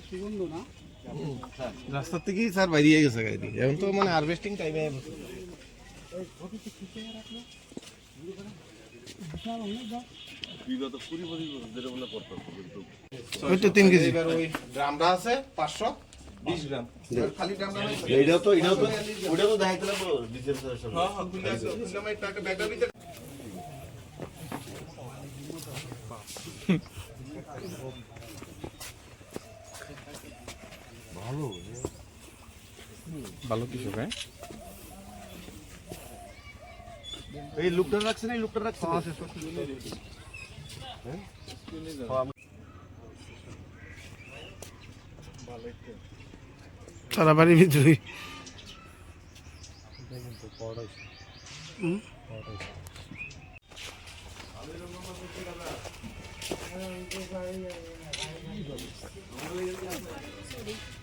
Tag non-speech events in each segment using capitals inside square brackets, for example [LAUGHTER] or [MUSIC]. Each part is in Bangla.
সুগন্ধ না রাস্তার থেকেই স্যার বাইরিয়ে গেছে গাড়ি এখন তো মানে হারভেস্টিং টাইমে বিগত কুড়ি বছর ধরে মনে করতো কিন্তু ওই তো তিন কেজি। এবার ওই ড্রামটা আছে পাঁচশো। বিশ গ্রাম। খালি তো এটাও তো তো [LAUGHS] খুলে আমার একটা ব্যাগটার ভিতরে ভালো কিছু হ্যাঁ এই লুকটা রাখছেন এই লুকটা রাখছেন। সারা বাড়ির ভিতরে। হইতেছে আর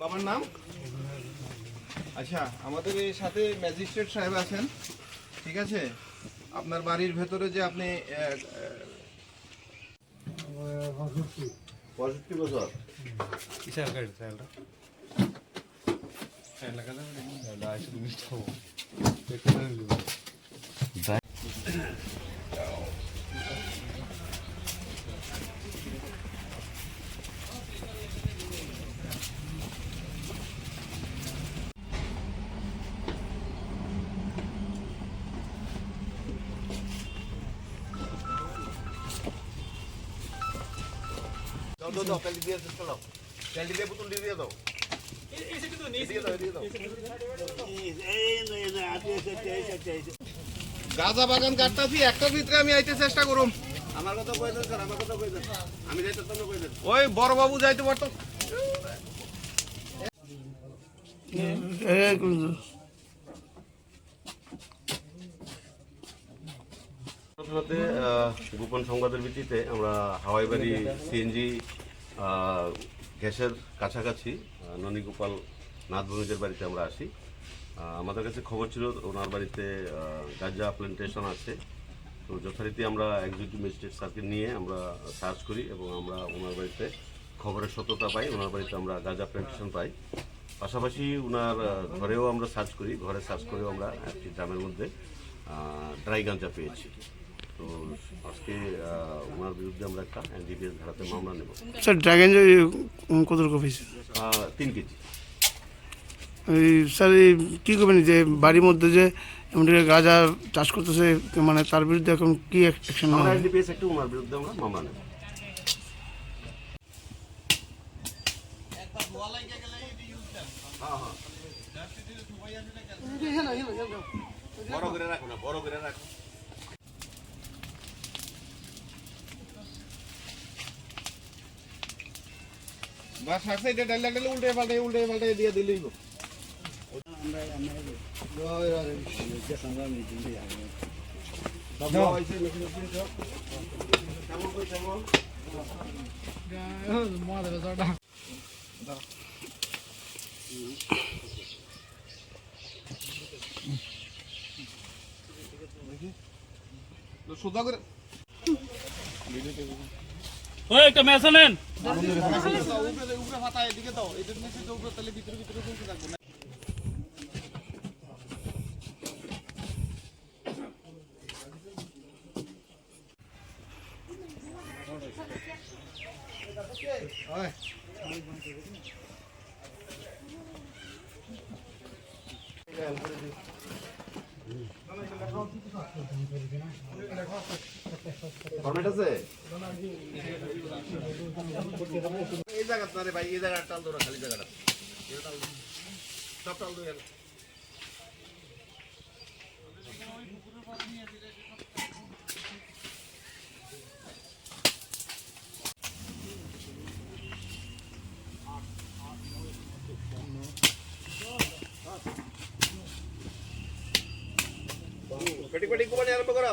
বাবার নাম? আচ্ছা আমাদের এই সাথে ম্যাজিস্ট্রেট সাহেব আছেন ঠিক আছে? আপনার বাড়ির ভেতরে যে আপনি পঁয়ষট্টি বছর। দাও দাও দাও কালি দিয়ে চেষ্টা দাও কালি দিয়ে বোতল দিয়ে দাও গাঁজা বাগান কাটতাছি একটার ভিতরে আমি আইতে চেষ্টা করুম। আমার কথা কই দেন স্যার আমার কথা কই দেন। আমি যাইতে তো কই দেন। ওই বড় বাবু যাইতে পারতো। সাথে গোপন সংবাদের ভিত্তিতে আমরা হাওয়াইবাড়ি সিএনজি গ্যাসের কাছাকাছি ননীগোপাল নাথ বাড়িতে আমরা আসি। আমাদের কাছে খবর ছিল, ওনার বাড়িতে গাঁজা প্ল্যান্টেশন আছে। তো যথারীতি আমরা এক্সিকিউটিভ ম্যাজিস্ট্রেট স্যারকে নিয়ে আমরা সার্চ করি এবং আমরা ওনার বাড়িতে খবরের সত্যতা পাই, ওনার বাড়িতে আমরা গাঁজা প্ল্যান্টেশন পাই। পাশাপাশি ওনার ঘরেও আমরা সার্চ করি, ঘরে সার্চ করেও আমরা একটি ড্রামের মধ্যে ড্রাই গাঁজা পেয়েছি। তো আজকে ওনার বিরুদ্ধে আমরা একটা এনডিপিএস ধারাতে মামলা নেব। স্যার ড্রাগন কত কপি আহ, তিন কেজি। এই স্যার এই কী করবেন? যে বাড়ির মধ্যে যে এমন গাঁজা চাষ করতেছে মানে তার বিরুদ্ধে এখন কি অ্যাকশন আমরা এনডিপিএস একটা ওনার বিরুদ্ধে আমরা মামলা নেব। বড় করে রাখো না বড় করে রাখো। বাস সাইডে এটা ডাইলে ডাইলে উল্টে পাল্টে উল্টে পাল্টে দিয়ে দিলেই হোক সোজা করে। ওই একটা মেসা নেন। উপরে উপরে ফরম্যাট আছে? এই জায়গাটা রে ভাই এই জায়গাটা টাল দৌড়া খালি জায়গাটা। সব টাল দৌড়া পেটি কুমানি আরম্ভ করো।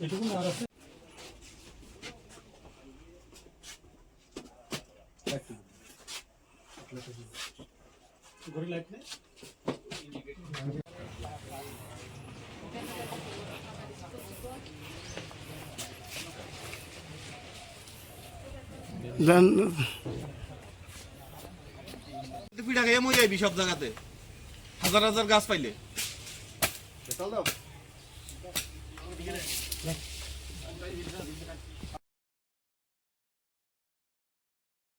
দেন পিঠা খেয়ে মরে যাবি সব জায়গাতে হাজার হাজার গাছ পাইলে চল দাও